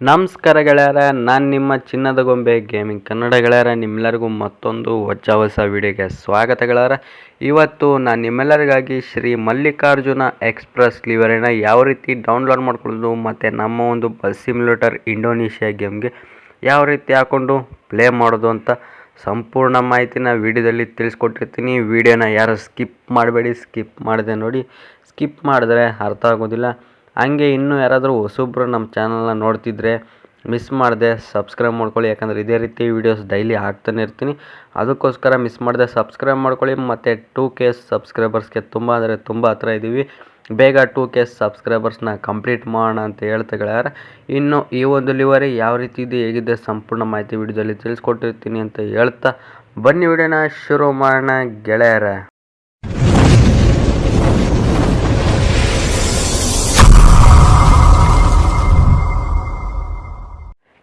ನಮಸ್ಕಾರ ಗೆಳೆಯರ, ನಾನು ನಿಮ್ಮ ಚಿನ್ನದ ಗೊಂಬೆ ಗೇಮಿಂಗ್ ಕನ್ನಡ ಗೆಳೆಯರ, ನಿಮ್ಮೆಲ್ಲರಿಗೂ ಮತ್ತೊಂದು ಹೊಚ್ಚ ಹೊಸ ವಿಡಿಯೋಗೆ ಸ್ವಾಗತ ಗೆಳೆಯರ. ಇವತ್ತು ನಾನು ನಿಮ್ಮೆಲ್ಲರಿಗಾಗಿ ಶ್ರೀ ಮಲ್ಲಿಕಾರ್ಜುನ ಎಕ್ಸ್ಪ್ರೆಸ್ ಲಿವರಿನ ಯಾವ ರೀತಿ ಡೌನ್ಲೋಡ್ ಮಾಡ್ಕೊಳ್ಳೋದು ಮತ್ತು ನಮ್ಮ ಒಂದು ಬಸ್ ಸಿಮ್ಯುಲೇಟರ್ ಇಂಡೋನೇಷ್ಯಾ ಗೇಮ್ಗೆ ಯಾವ ರೀತಿ ಹಾಕ್ಕೊಂಡು ಪ್ಲೇ ಮಾಡೋದು ಅಂತ ಸಂಪೂರ್ಣ ಮಾಹಿತಿನ ವಿಡಿಯೋದಲ್ಲಿ ತಿಳಿಸ್ಕೊಟ್ಟಿರ್ತೀನಿ. ವಿಡಿಯೋನ ಯಾರು ಸ್ಕಿಪ್ ಮಾಡಬೇಡಿ ಸ್ಕಿಪ್ ಮಾಡಿದೆ ನೋಡಿ. ಸ್ಕಿಪ್ ಮಾಡಿದ್ರೆ ಅರ್ಥ ಆಗೋದಿಲ್ಲ. ಹಂಗೆ ಇನ್ನೂ ಯಾರಾದರೂ ಹೊಸಬ್ರು ನಮ್ಮ ಚಾನಲ್ನ ನೋಡ್ತಿದ್ರೆ ಮಿಸ್ ಮಾಡಿದೆ ಸಬ್ಸ್ಕ್ರೈಬ್ ಮಾಡ್ಕೊಳ್ಳಿ. ಯಾಕಂದರೆ ಇದೇ ರೀತಿ ವೀಡಿಯೋಸ್ ಡೈಲಿ ಹಾಕ್ತಾನೆ ಇರ್ತೀನಿ. ಅದಕ್ಕೋಸ್ಕರ ಮಿಸ್ ಮಾಡಿದೆ ಸಬ್ಸ್ಕ್ರೈಬ್ ಮಾಡ್ಕೊಳ್ಳಿ. ಮತ್ತು ಟೂ ಕೆ ಸಬ್ಸ್ಕ್ರೈಬರ್ಸ್ಗೆ ತುಂಬ ಅಂದರೆ ತುಂಬ ಹತ್ರ ಇದ್ದೀವಿ. ಬೇಗ ಟೂ ಕೆ ಸಬ್ಸ್ಕ್ರೈಬರ್ಸ್ನ ಕಂಪ್ಲೀಟ್ ಮಾಡೋಣ ಅಂತ ಹೇಳ್ತಾ ಗೆಳೆಯರ ಇನ್ನು ಈ ಒಂದು ಲಿವರಿ ಯಾವ ರೀತಿ ಇದೆ, ಹೇಗಿದೆ, ಸಂಪೂರ್ಣ ಮಾಹಿತಿ ವಿಡಿಯೋದಲ್ಲಿ ತಿಳಿಸ್ಕೊಟ್ಟಿರ್ತೀನಿ ಅಂತ ಹೇಳ್ತಾ ಬನ್ನಿ. ವಿಡಿಯೋನ ಶುರು ಮಾಡೋಣ ಗೆಳೆಯರ.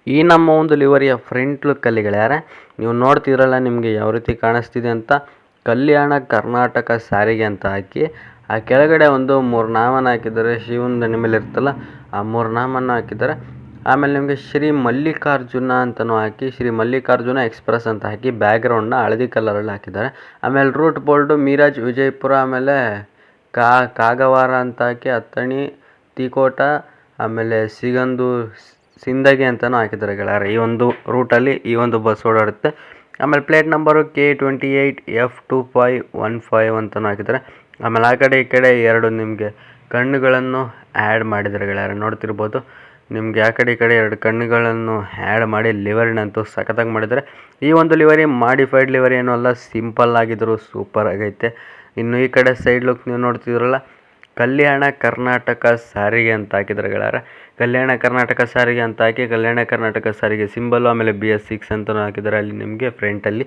ಈ ನಮ್ಮ ಒಂದು ಲಿವರಿಯ ಫ್ರಂಟ್ ಲುಕ್ಕಲ್ಲಿ ಗೆಳೆಯರೆ ನೀವು ನೋಡ್ತಿದ್ರಲ್ಲ ನಿಮಗೆ ಯಾವ ರೀತಿ ಕಾಣಿಸ್ತಿದೆ ಅಂತ, ಕಲ್ಯಾಣ ಕರ್ನಾಟಕ ಸಾರಿಗೆ ಅಂತ ಹಾಕಿ, ಆ ಕೆಳಗಡೆ ಒಂದು ಮೂರು ನಾಮನ ಹಾಕಿದ್ದಾರೆ ಶಿವನ ಮೇಲೆ ಇರ್ತಲ್ಲ ಆ ಮೂರು ನಾಮನ ಹಾಕಿದ್ದಾರೆ. ಆಮೇಲೆ ನಿಮಗೆ ಶ್ರೀ ಮಲ್ಲಿಕಾರ್ಜುನ ಅಂತಲೂ ಹಾಕಿ, ಶ್ರೀ ಮಲ್ಲಿಕಾರ್ಜುನ ಎಕ್ಸ್ಪ್ರೆಸ್ ಅಂತ ಹಾಕಿ ಬ್ಯಾಕ್ಗ್ರೌಂಡ್ನ ಹಳದಿ ಕಲರಲ್ಲಿ ಹಾಕಿದ್ದಾರೆ. ಆಮೇಲೆ ರೂಟ್ ಬೋಲ್ಡು ಮೀರಾಜ್ ವಿಜಯಪುರ, ಆಮೇಲೆ ಕಾಗವಾರ ಅಂತ ಹಾಕಿ ಅತ್ತಣಿ ತಿಕೋಟ, ಆಮೇಲೆ ಸಿಗಂದು ಸಿಂದಗಿ ಅಂತಲೂ ಹಾಕಿದ್ದಾರೆ ಗೆಳೆಯರೆ. ಈ ಒಂದು ರೂಟಲ್ಲಿ ಈ ಒಂದು ಬಸ್ ಓಡಾಡುತ್ತೆ. ಆಮೇಲೆ plate number K twenty eight F two five one five ಅಂತಲೂ ಹಾಕಿದ್ದಾರೆ. ಆಮೇಲೆ ಆ ಕಡೆ ಈ ಕಡೆ ಎರಡು ನಿಮಗೆ ಕಣ್ಣುಗಳನ್ನು ಆ್ಯಡ್ ಮಾಡಿದ್ದಾರೆ ಗೆಳೆಯರೆ. ನೋಡ್ತಿರ್ಬೋದು, ನಿಮಗೆ ಆ ಕಡೆ ಈ ಕಡೆ ಎರಡು ಕಣ್ಣುಗಳನ್ನು ಆ್ಯಡ್ ಮಾಡಿ ಲಿವರಿನಂತೂ ಸಖತ್ತಾಗಿ ಮಾಡಿದ್ದಾರೆ. ಈ ಒಂದು ಲಿವರಿ ಮಾಡಿಫೈಡ್ ಲಿವರಿ ಏನೂ ಅಲ್ಲ ಸಿಂಪಲ್ ಆಗಿದ್ದರೂ ಸೂಪರ್ ಆಗೈತೆ. ಇನ್ನು ಈ ಕಡೆ ಸೈಡ್ ಲುಕ್ ನೀವು ನೋಡ್ತಿದ್ರಲ್ಲ, ಕಲ್ಯಾಣ ಕರ್ನಾಟಕ ಸಾರಿಗೆ ಅಂತ ಹಾಕಿದ್ದಾರೆ ಗೆಳೆಯರೆ. ಕಲ್ಯಾಣ ಕರ್ನಾಟಕ ಸಾರಿಗೆ ಅಂತ ಹಾಕಿ, ಕಲ್ಯಾಣ ಕರ್ನಾಟಕ ಸಾರಿಗೆ ಸಿಂಬಲ್, ಆಮೇಲೆ ಬಿ ಎಸ್ ಸಿಕ್ಸ್ ಅಂತಲೂ ಹಾಕಿದ್ದಾರೆ. ಅಲ್ಲಿ ನಿಮಗೆ ಫ್ರಂಟಲ್ಲಿ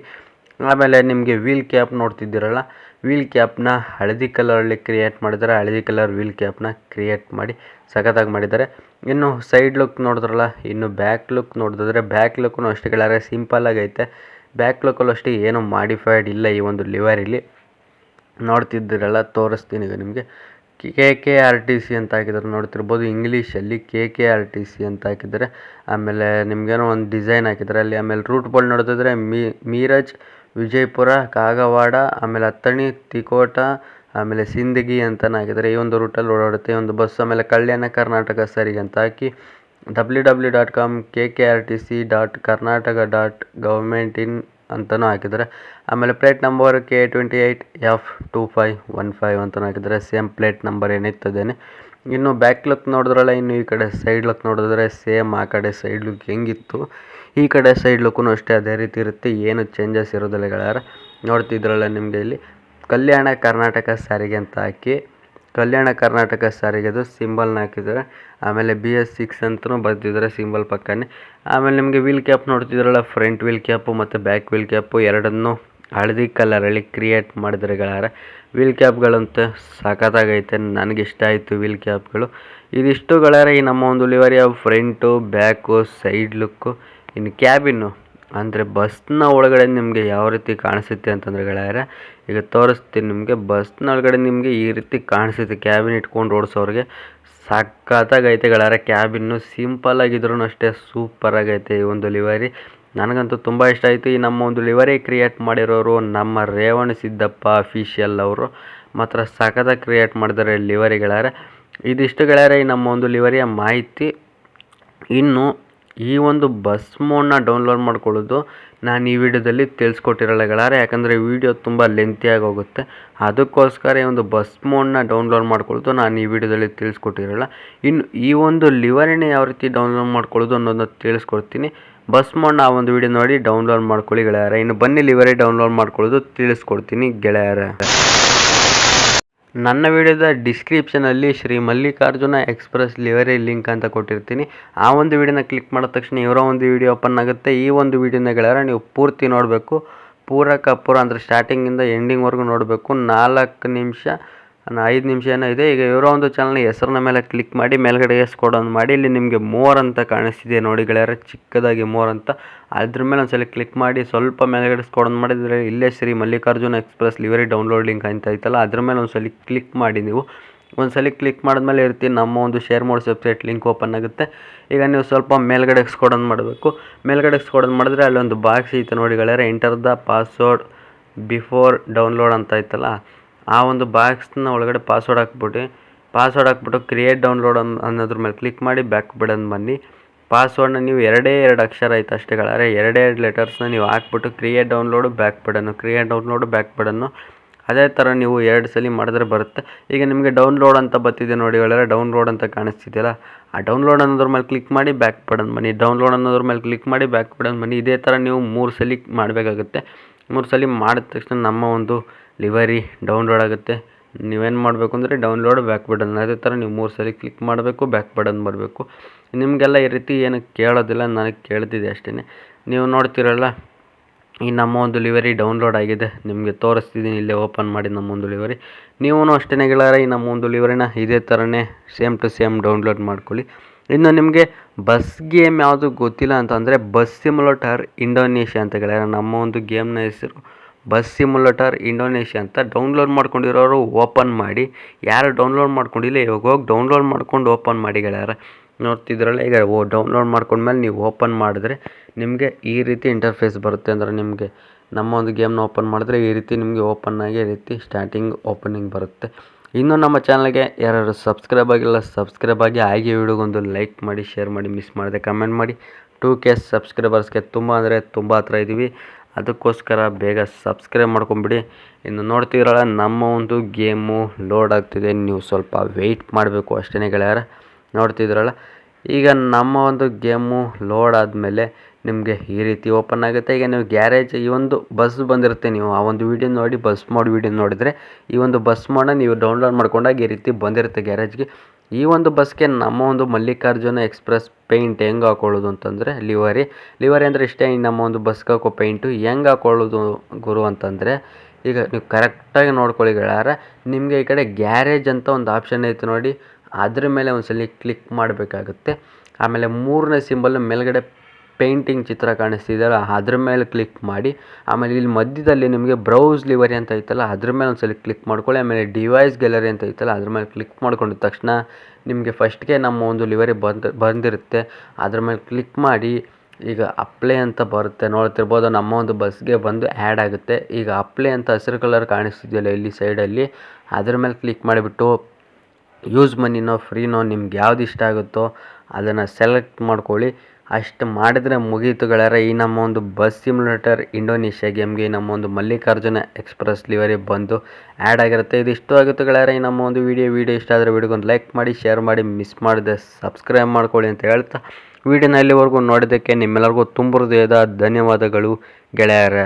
ಆಮೇಲೆ ನಿಮಗೆ ವೀಲ್ ಕ್ಯಾಪ್ ನೋಡ್ತಿದ್ದೀರಲ್ಲ ವೀಲ್ ಕ್ಯಾಪ್ನ ಹಳದಿ ಕಲರಲ್ಲಿ ಕ್ರಿಯೇಟ್ ಮಾಡಿದ್ದಾರೆ. ಹಳದಿ ಕಲರ್ ವೀಲ್ ಕ್ಯಾಪ್ನ ಕ್ರಿಯೇಟ್ ಮಾಡಿ, ಸಖತ್ತಾಗಿ ಮಾಡಿದ್ದಾರೆ. ಇನ್ನು ಸೈಡ್ ಲುಕ್ ನೋಡಿದ್ರಲ್ಲ, ಇನ್ನು ಬ್ಯಾಕ್ ಲುಕ್ ನೋಡಿದ್ರೆ ಬ್ಯಾಕ್ ಲುಕ್ನು ಅಷ್ಟೇ ಕೆಳಗೆ ಸಿಂಪಲ್ಲಾಗೈತೆ ಬ್ಯಾಕ್ ಲುಕ್ಕಲ್ಲೂ ಅಷ್ಟೇ ಏನೂ ಮಾಡಿಫೈಡ್ ಇಲ್ಲ ಈ ಒಂದು ಲಿವರಿಲಿ ನೋಡ್ತಿದ್ದೀರಲ್ಲ, ತೋರಿಸ್ತೀನಿ ಈಗ ನಿಮಗೆ. K K R T C ಅಂತ ಹಾಕಿದ್ದಾರೆ. ನೋಡ್ತಿರ್ಬೋದು ಇಂಗ್ಲೀಷಲ್ಲಿ K K R T C ಅಂತ ಹಾಕಿದ್ದಾರೆ. ಆಮೇಲೆ ನಿಮಗೇನೋ ಒಂದು ಡಿಸೈನ್ ಹಾಕಿದ್ದಾರೆ. ಅಲ್ಲಿ ಆಮೇಲೆ ರೂಟ್ ಬೋರ್ಡ್ ನೋಡಿದ್ರೆ ಮೀರಜ್, ವಿಜಯಪುರ, ಕಾಗವಾಡ, ಆಮೇಲೆ ಅತ್ತಣಿ, ತಿಕೋಟ, ಆಮೇಲೆ ಸಿಂದಗಿ ಅಂತಲೂ ಹಾಕಿದ್ದಾರೆ. ಈ ಒಂದು ರೂಟಲ್ಲಿ ಓಡಾಡುತ್ತೆ. ಒಂದು ಬಸ್ ಆಮೇಲೆ ಕಲ್ಯಾಣ ಕರ್ನಾಟಕ ಸಾರಿಗೆ ಅಂತ ಹಾಕಿ W W dot com K K R T C dot Karnataka dot government in ಅಂತಲೂ ಹಾಕಿದ್ದಾರೆ. ಆಮೇಲೆ plate number K twenty eight F two five one five ಅಂತಲೂ ಹಾಕಿದ್ದಾರೆ ಸೇಮ್ ಪ್ಲೇಟ್ ನಂಬರ್ ಏನಿತ್ತದೇನೆ ಇನ್ನು ಬ್ಯಾಕ್ ಲುಕ್ ನೋಡಿದ್ರಲ್ಲ, ಇನ್ನು ಈ ಕಡೆ ಸೈಡ್ ಲುಕ್ ನೋಡಿದ್ರೆ ಸೇಮ್ ಆ ಕಡೆ ಸೈಡ್ ಲುಕ್ ಹೆಂಗಿತ್ತು. ಈ ಕಡೆ ಸೈಡ್ ಲುಕ್ಕೂ ಅಷ್ಟೇ ಅದೇ ರೀತಿ ಇರುತ್ತೆ. ಏನು ಚೇಂಜಸ್ ಇರೋದಿಲ್ಲ ಗೆಳೆಯರ. ನೋಡ್ತಿದ್ರಲ್ಲ ನಿಮಗೆ ಇಲ್ಲಿ ಕಲ್ಯಾಣ ಕರ್ನಾಟಕ ಸಾರಿಗೆ ಅಂತ ಹಾಕಿ ಕಲ್ಯಾಣ ಕರ್ನಾಟಕ ಸಾರಿಗೆದು ಸಿಂಬಲ್ನ ಹಾಕಿದ್ದಾರೆ. ಆಮೇಲೆ ಬಿ ಎಸ್ ಸಿಕ್ಸ್ ಅಂತಲೂ ಬರೆದಿದ್ದಾರೆ ಸಿಂಬಲ್ ಪಕ್ಕನೇ. ಆಮೇಲೆ ನಿಮಗೆ ವೀಲ್ ಕ್ಯಾಪ್ ನೋಡ್ತಿದ್ರಲ್ಲ ಫ್ರಂಟ್ ವೀಲ್ ಕ್ಯಾಪು ಮತ್ತು ಬ್ಯಾಕ್ ವೀಲ್ ಕ್ಯಾಪು ಎರಡನ್ನೂ ಹಳದಿ ಕಲರಲ್ಲಿ ಕ್ರಿಯೇಟ್ ಮಾಡಿದ್ದಾರೆ ವೀಲ್ ಕ್ಯಾಪ್ಗಳಂತೆ ಸಖತ್ತಾಗೈತೆ ನನಗೆ ಇಷ್ಟ ಆಯಿತು ವೀಲ್ ಕ್ಯಾಪ್ಗಳು ಗೆಳೆಯರೆ ಈ ನಮ್ಮ ಒಂದು ಲಿವರಿಯ ಫ್ರಂಟು ಬ್ಯಾಕು ಸೈಡ್ ಲುಕ್ಕು ಇನ್ನು ಕ್ಯಾಬಿನ್ನು ಅಂದರೆ ಬಸ್ನ ಒಳಗಡೆ ನಿಮಗೆ ಯಾವ ರೀತಿ ಕಾಣಿಸುತ್ತೆ ಅಂತಂದರೆ ಗೆಳೆಯರೆ, ಈಗ ತೋರಿಸ್ತೀನಿ ನಿಮಗೆ, ಬಸ್ನ ಒಳಗಡೆ ನಿಮಗೆ ಈ ರೀತಿ ಕಾಣಿಸುತ್ತೆ. ಕ್ಯಾಬಿನ್ ಇಟ್ಕೊಂಡು ಓಡಿಸೋರಿಗೆ ಸಖತ್ತಾಗೈತೆ ಗೆಳೆಯರೆ. ಕ್ಯಾಬಿನ್ನು ಸಿಂಪಲ್ ಆಗಿದ್ರು ಅಷ್ಟೇ ಸೂಪರ್ ಆಗೈತೆ ಈ ಒಂದು ಲಿವರಿ. ನನಗಂತೂ ತುಂಬ ಇಷ್ಟ ಆಯಿತು. ಈ ನಮ್ಮ ಒಂದು ಲಿವರಿ ಕ್ರಿಯೇಟ್ ಮಾಡಿರೋರು ನಮ್ಮ ರೇವಣ ಸಿದ್ದಪ್ಪ ಅಫಿಷಿಯಲ್ ಅವರು ಮಾತ್ರ ಸಖತ್ತಾಗಿ ಕ್ರಿಯೇಟ್ ಮಾಡಿದ್ದಾರೆ ಲಿವರಿ ಗೆಳೆಯರೆ. ಇದಿಷ್ಟು ಗೆಳೆಯರೆ, ಈ ನಮ್ಮ ಒಂದು ಲಿವರಿಯ ಮಾಹಿತಿ. ಇನ್ನು ಈ ಒಂದು ಬಸ್ ಮೋಡ್ನ ಡೌನ್ಲೋಡ್ ಮಾಡ್ಕೊಳ್ಳೋದು ನಾನು ಈ ವಿಡಿಯೋದಲ್ಲಿ ತಿಳಿಸ್ಕೊಟ್ಟಿರಲ್ಲ ಗೆಳೆಯರೆ ಯಾಕಂದರೆ ವಿಡಿಯೋ ತುಂಬ ಲೆಂತಿಯಾಗಿ ಹೋಗುತ್ತೆ. ಅದಕ್ಕೋಸ್ಕರ ಈ ಒಂದು ಬಸ್ ಮೋಡ್ನ ಡೌನ್ಲೋಡ್ ಮಾಡ್ಕೊಳ್ಳೋದು ನಾನು ಈ ವಿಡಿಯೋದಲ್ಲಿ ತಿಳಿಸ್ಕೊಟ್ಟಿರಲ್ಲ. ಇನ್ನು ಈ ಒಂದು ಲಿವರಿನ ಯಾವ ರೀತಿ ಡೌನ್ಲೋಡ್ ಮಾಡ್ಕೊಳ್ಳೋದು ಅನ್ನೋದನ್ನ ತಿಳಿಸ್ಕೊಡ್ತೀನಿ. ಬಸ್ ಮೋಡ್ನ ಆ ಒಂದು ವಿಡಿಯೋ ನೋಡಿ ಡೌನ್ಲೋಡ್ ಮಾಡ್ಕೊಳ್ಳಿ ಗೆಳೆಯರೆ ಇನ್ನು ಬನ್ನಿ ಲಿವರಿ ಡೌನ್ಲೋಡ್ ಮಾಡ್ಕೊಳ್ಳೋದು ತಿಳಿಸ್ಕೊಡ್ತೀನಿ ಗೆಳೆಯರೆ ನನ್ನ ವಿಡಿಯೋದ ಡಿಸ್ಕ್ರಿಪ್ಷನಲ್ಲಿ Shri Mallikarjuna express livery link ಅಂತ ಕೊಟ್ಟಿರ್ತೀನಿ. ಆ ಒಂದು ವಿಡಿಯೋನ ಕ್ಲಿಕ್ ಮಾಡಿದ ತಕ್ಷಣ ಇವರ ಒಂದು ವಿಡಿಯೋ ಓಪನ್ ಆಗುತ್ತೆ. ಈ ಒಂದು ವಿಡಿಯೋನ ಗೆಳೆಯರ, ನೀವು ಪೂರ್ತಿ ನೋಡಬೇಕು. ಪೂರ ಅಂದರೆ ಸ್ಟಾರ್ಟಿಂಗಿಂದ ಎಂಡಿಂಗ್ವರೆಗೂ ನೋಡಬೇಕು. ನಾಲ್ಕು ನಿಮಿಷ ಐದು ನಿಮಿಷ ಏನೋ ಇದೆ. ಈಗ ಇವರ ಒಂದು ಚಾನಲ್ನ ಹೆಸರನ್ನ ಮೇಲೆ ಕ್ಲಿಕ್ ಮಾಡಿ, ಮೇಲ್ಗಡೆ ಎಸ್ ಕೊಡೋದು ಮಾಡಿ, ಇಲ್ಲಿ ನಿಮಗೆ ಮೋರ್ ಅಂತ ಕಾಣಿಸ್ತಿದೆ ನೋಡಿ ಗೆಳೆಯರೆ, ಚಿಕ್ಕದಾಗಿ ಮೋರ್ ಅಂತ. ಅದ್ರ ಮೇಲೆ ಒಂದ್ಸಲ ಕ್ಲಿಕ್ ಮಾಡಿ, ಸ್ವಲ್ಪ ಮೇಲ್ಗಡೆ ಸ್ಕೊಡೋದು ಮಾಡಿದರೆ ಇಲ್ಲೇ Shri Mallikarjuna express livery download link ಅಂತ ಐತಲ್ಲ, ಅದ್ರ ಮೇಲೆ ಒಂದ್ಸಲ ಕ್ಲಿಕ್ ಮಾಡಿ ನೀವು. ಒಂದ್ಸಲಿ ಕ್ಲಿಕ್ ಮಾಡಿದ್ಮೇಲೆ ಇರ್ತೀನಿ ನಮ್ಮ ಒಂದು share mod website link open ಆಗುತ್ತೆ. ಈಗ ನೀವು ಸ್ವಲ್ಪ ಮೇಲ್ಗಡೆ ಸ್ಕೊಡೋದು ಮಾಡಬೇಕು. ಮೇಲ್ಗಡೆ ಸ್ಕೊಡೋದು ಮಾಡಿದ್ರೆ ಅಲ್ಲೊಂದು ಬಾಕ್ಸ್ ಐತೆ ನೋಡಿ ಗೆಳೆಯರೆ enter the password before download ಅಂತ ಐತಲ್ಲ. ಆ ಒಂದು ಬಾಕ್ಸ್ನ ಒಳಗಡೆ ಪಾಸ್ವರ್ಡ್ ಹಾಕ್ಬಿಟ್ಟು ಪಾಸ್ವರ್ಡ್ ಹಾಕ್ಬಿಟ್ಟು ಕ್ರಿಯೇಟ್ ಡೌನ್ಲೋಡ್ ಅನ್, ಅನ್ನೋದ್ರ ಮೇಲೆ ಕ್ಲಿಕ್ ಮಾಡಿ ಬ್ಯಾಕ್ ಬಿಡೋದು ಬನ್ನಿ. ಪಾಸ್ವರ್ಡ್ನ ನೀವು ಎರಡೇ ಎರಡು ಅಕ್ಷರ ಆಯ್ತು ಅಷ್ಟೇ ಗೆಳೆಯರೆ ಎರಡೇ ಎರಡು ಲೆಟರ್ಸ್ನ ನೀವು ಹಾಕ್ಬಿಟ್ಟು create download back button create download back button ಅದೇ ಥರ ನೀವು ಎರಡು ಸಲ ಮಾಡಿದ್ರೆ ಬರುತ್ತೆ. ಈಗ ನಿಮಗೆ ಡೌನ್ಲೋಡ್ ಅಂತ ಬರ್ತಿದೆ ನೋಡಿ ಹೇಳಿದ್ರೆ ಡೌನ್ಲೋಡ್ ಅಂತ ಕಾಣಿಸ್ತಿದೆಯಲ್ಲ, ಆ ಡೌನ್ಲೋಡ್ ಅನ್ನೋದ್ರ ಮೇಲೆ ಕ್ಲಿಕ್ ಮಾಡಿ ಬ್ಯಾಕ್ ಬಟನ್ ಬನ್ನಿ. ಡೌನ್ಲೋಡ್ ಅನ್ನೋದ್ರ ಮೇಲೆ ಕ್ಲಿಕ್ ಮಾಡಿ ಬ್ಯಾಕ್ ಬಟನ್ ಬನ್ನಿ. ಇದೇ ಥರ ನೀವು ಮೂರು ಸಲ ಮಾಡಬೇಕಾಗುತ್ತೆ. ಮೂರು ಸಲ ಮಾಡಿದ ತಕ್ಷಣ ನಮ್ಮ ಒಂದು ಲಿವರಿ ಡೌನ್ಲೋಡ್ ಆಗುತ್ತೆ. ನೀವೇನು ಮಾಡಬೇಕು ಅಂದರೆ ಡೌನ್ಲೋಡ್ ಬ್ಯಾಕ್ ಬಟನ್ ಅದೇ ಥರ ನೀವು ಮೂರು ಸಲ ಕ್ಲಿಕ್ ಮಾಡಬೇಕು, ಬ್ಯಾಕ್ ಬಟನ್ ಬರಬೇಕು. ನಿಮಗೆಲ್ಲ ಈ ರೀತಿ ಏನು ಕೇಳೋದಿಲ್ಲ, ನನಗೆ ಕೇಳ್ತಿದೆ ಅಷ್ಟೇ ನೀವು ನೋಡ್ತಿರಲ್ಲ, ಈ ನಮ್ಮ ಒಂದು ಲಿವರಿ ಡೌನ್ಲೋಡ್ ಆಗಿದೆ. ನಿಮಗೆ ತೋರಿಸ್ತಿದ್ದೀನಿ ಇಲ್ಲೇ ಓಪನ್ ಮಾಡಿ ನಮ್ಮ ಒಂದು ಲಿವರಿ. ನೀವೂ ಅಷ್ಟೇ ಗೆಳೆಯರೆ, ಈ ನಮ್ಮ ಒಂದು ಲಿವರಿನ ಇದೇ ಥರನೇ ಸೇಮ್ ಟು ಸೇಮ್ ಡೌನ್ಲೋಡ್ ಮಾಡ್ಕೊಳ್ಳಿ. ಇನ್ನು ನಿಮಗೆ ಬಸ್ ಗೇಮ್ ಯಾವುದು ಗೊತ್ತಿಲ್ಲ ಅಂತಂದರೆ ಬಸ್ ಸಿಮ್ಯುಲೇಟರ್ ಇಂಡೋನೇಷ್ಯಾ ಅಂತ ಗೆಳೆಯರೆ, ನಮ್ಮ ಒಂದು ಗೇಮ್ನ ಹೆಸರು ಬಸ್ ಸಿಮ್ಯುಲೇಟರ್ ಇಂಡೋನೇಷ್ಯಾ ಅಂತ ಡೌನ್ಲೋಡ್ ಮಾಡ್ಕೊಂಡಿರೋರು ಓಪನ್ ಮಾಡಿ. ಯಾರು ಡೌನ್ಲೋಡ್ ಮಾಡ್ಕೊಂಡಿಲ್ಲ, ಇವಾಗ ಹೋಗಿ ಡೌನ್ಲೋಡ್ ಮಾಡ್ಕೊಂಡು ಓಪನ್ ಮಾಡಿ ಗೆಳೆಯರೆ. ನೋಡ್ತಿದ್ರಲ್ಲ ಈಗ ಓ ಡೌನ್ಲೋಡ್ ಮಾಡ್ಕೊಂಡ್ಮೇಲೆ ನೀವು ಓಪನ್ ಮಾಡಿದ್ರೆ ನಿಮಗೆ ಈ ರೀತಿ ಇಂಟರ್ಫೇಸ್ ಬರುತ್ತೆ ಅಂದರೆ ನಿಮಗೆ ನಮ್ಮ ಒಂದು ಗೇಮ್ನ ಓಪನ್ ಮಾಡಿದ್ರೆ ಈ ರೀತಿ ನಿಮಗೆ ಓಪನ್ ಆಗಿ, ಈ ರೀತಿ ಸ್ಟಾರ್ಟಿಂಗ್ ಓಪನಿಂಗ್ ಬರುತ್ತೆ. ಇನ್ನು ನಮ್ಮ ಚಾನಲ್ಗೆ ಯಾರು ಸಬ್ಸ್ಕ್ರೈಬ್ ಆಗಿಲ್ಲ, ಸಬ್ಸ್ಕ್ರೈಬ್ ಆಗಿ ಹಾಗೆ ವಿಡಿಯೋಗೊಂದು ಲೈಕ್ ಮಾಡಿ, ಶೇರ್ ಮಾಡಿ, ಮಿಸ್ ಮಾಡಿದೆ ಕಮೆಂಟ್ ಮಾಡಿ. ಟೂ ಕೆ ಸಬ್ಸ್ಕ್ರೈಬರ್ಸ್ಗೆ ತುಂಬ ಅಂದರೆ ತುಂಬ ಹತ್ರ ಇದ್ದೀವಿ. ಅದಕ್ಕೋಸ್ಕರ ಬೇಗ ಸಬ್ಸ್ಕ್ರೈಬ್ ಮಾಡ್ಕೊಂಬಿಡಿ. ಇನ್ನು ನೋಡ್ತಿದ್ರಲ್ಲ, ನಮ್ಮ ಒಂದು ಗೇಮು ಲೋಡ್ ಆಗ್ತಿದೆ. ನೀವು ಸ್ವಲ್ಪ ವೆಯ್ಟ್ ಮಾಡಬೇಕು ಅಷ್ಟೇ ಗೆಳೆಯರ. ನೋಡ್ತಿದ್ರಲ್ಲ, ಈಗ ನಮ್ಮ ಒಂದು ಗೇಮು ಲೋಡ್ ಆದಮೇಲೆ ನಿಮಗೆ ಈ ರೀತಿ ಓಪನ್ ಆಗುತ್ತೆ. ಈಗ ನೀವು ಗ್ಯಾರೇಜ್ ಈ ಒಂದು ಬಸ್ ಬಂದಿರುತ್ತೆ ನೀವು. ಆ ಒಂದು ವೀಡಿಯೋ ನೋಡಿ, ಬಸ್ ಮೋಡ್ ವೀಡಿಯೋ ನೋಡಿದರೆ ಈ ಒಂದು ಬಸ್ ಮೋಡನ್ನ ನೀವು ಡೌನ್ಲೋಡ್ ಮಾಡ್ಕೊಂಡಾಗ ಈ ರೀತಿ ಬಂದಿರುತ್ತೆ ಗ್ಯಾರೇಜ್ಗೆ. ಈ ಒಂದು ಬಸ್ಗೆ ನಮ್ಮ ಒಂದು ಮಲ್ಲಿಕಾರ್ಜುನ ಎಕ್ಸ್ಪ್ರೆಸ್ ಪೇಂಟ್ ಹೆಂಗೆ ಹಾಕೊಳ್ಳೋದು ಅಂತಂದರೆ, ಲಿವರಿ. ಲಿವರಿ ಅಂದರೆ ಇಷ್ಟೇ ನಮ್ಮ ಒಂದು ಬಸ್ಗೆ ಹಾಕೋ ಪೇಂಟು ಹೆಂಗೆ ಹಾಕೊಳ್ಳೋದು ಗುರು ಅಂತಂದರೆ, ಈಗ ನೀವು ಕರೆಕ್ಟಾಗಿ ನೋಡ್ಕೊಳ್ಳಿ ಗೆಳೆಯರ ನಿಮಗೆ ಈ ಕಡೆ ಗ್ಯಾರೇಜ್ ಅಂತ ಒಂದು ಆಪ್ಷನ್ ಐತೆ ನೋಡಿ. ಅದ್ರ ಮೇಲೆ ಒಂದು ಸಲ ಕ್ಲಿಕ್ ಮಾಡಬೇಕಾಗುತ್ತೆ. ಆಮೇಲೆ ಮೂರನೇ ಸಿಂಬಲ್ ಮೇಲ್ಗಡೆ ಪೇಂಟಿಂಗ್ ಚಿತ್ರ ಕಾಣಿಸ್ತಿದೆಯಲ್ಲ, ಅದ್ರ ಮೇಲೆ ಕ್ಲಿಕ್ ಮಾಡಿ, ಆಮೇಲೆ ಇಲ್ಲಿ ಮಧ್ಯದಲ್ಲಿ ನಿಮಗೆ ಬ್ರೌಸ್ ಲಿವರಿ ಅಂತ ಐತಲ್ಲ, ಅದ್ರ ಮೇಲೆ ಒಂದು ಸಲ ಕ್ಲಿಕ್ ಮಾಡ್ಕೊಳ್ಳಿ, ಆಮೇಲೆ ಡಿವೈಸ್ ಗ್ಯಾಲರಿ ಅಂತ ಐತಲ್ಲ, ಅದ್ರ ಮೇಲೆ ಕ್ಲಿಕ್ ಮಾಡ್ಕೊಂಡಿದ ತಕ್ಷಣ ನಿಮಗೆ ಫಸ್ಟ್ಗೆ ನಮ್ಮ ಒಂದು ಲಿವರಿ ಬಂದು, ಬಂದಿರುತ್ತೆ. ಅದ್ರ ಮೇಲೆ ಕ್ಲಿಕ್ ಮಾಡಿ, ಈಗ ಅಪ್ಲೈ ಅಂತ ಬರುತ್ತೆ. ನೋಡ್ತಿರ್ಬೋದು, ನಮ್ಮ ಒಂದು ಬಸ್ಗೆ ಬಂದು ಆ್ಯಡ್ ಆಗುತ್ತೆ. ಈಗ ಅಪ್ಲೈ ಅಂತ ಹಸಿರು ಕಲರ್ ಕಾಣಿಸ್ತಿದೆಯಲ್ಲ ಇಲ್ಲಿ ಸೈಡಲ್ಲಿ ಅದ್ರ ಮೇಲೆ ಕ್ಲಿಕ್ ಮಾಡಿಬಿಟ್ಟು ಯೂಸ್ ಮನಿನೋ ಫ್ರೀನೋ ನಿಮ್ಗೆ ಯಾವ್ದು ಇಷ್ಟ ಆಗುತ್ತೋ ಅದನ್ನು ಸೆಲೆಕ್ಟ್ ಮಾಡ್ಕೊಳ್ಳಿ. ಅಷ್ಟು ಮಾಡಿದರೆ ಮುಗೀತು ಈ ನಮ್ಮ ಒಂದು ಬಸ್ ಸಿಮ್ಯುಲೇಟರ್ ಇಂಡೋನೇಷ್ಯಾ ಗೇಮ್ಗೆ ನಮ್ಮ ಒಂದು ಮಲ್ಲಿಕಾರ್ಜುನ ಎಕ್ಸ್ಪ್ರೆಸ್ ಲಿವರಿ ಬಂದು ಆ್ಯಡ್ ಆಗಿರುತ್ತೆ. ಇದು ಇಷ್ಟು ಆಗುತ್ತೆ ಗೆಳೆಯರೆ. ಈ ನಮ್ಮ ಒಂದು ವಿಡಿಯೋ ವಿಡಿಯೋ ಇಷ್ಟ ಆದರೆ ವಿಡಿಯೋಗೊಂದು ಲೈಕ್ ಮಾಡಿ, ಶೇರ್ ಮಾಡಿ, ಮಿಸ್ ಮಾಡಿದೆ ಸಬ್ಸ್ಕ್ರೈಬ್ ಮಾಡ್ಕೊಳ್ಳಿ ಅಂತ ಹೇಳ್ತಾ. ವಿಡಿಯೋನ ಇಲ್ಲಿವರೆಗೂ ನೋಡಿದ್ದಕ್ಕೆ ನಿಮ್ಮೆಲ್ಲರಿಗೂ ತುಂಬ ಹೃದಯದ ಧನ್ಯವಾದಗಳು ಗೆಳೆಯರ.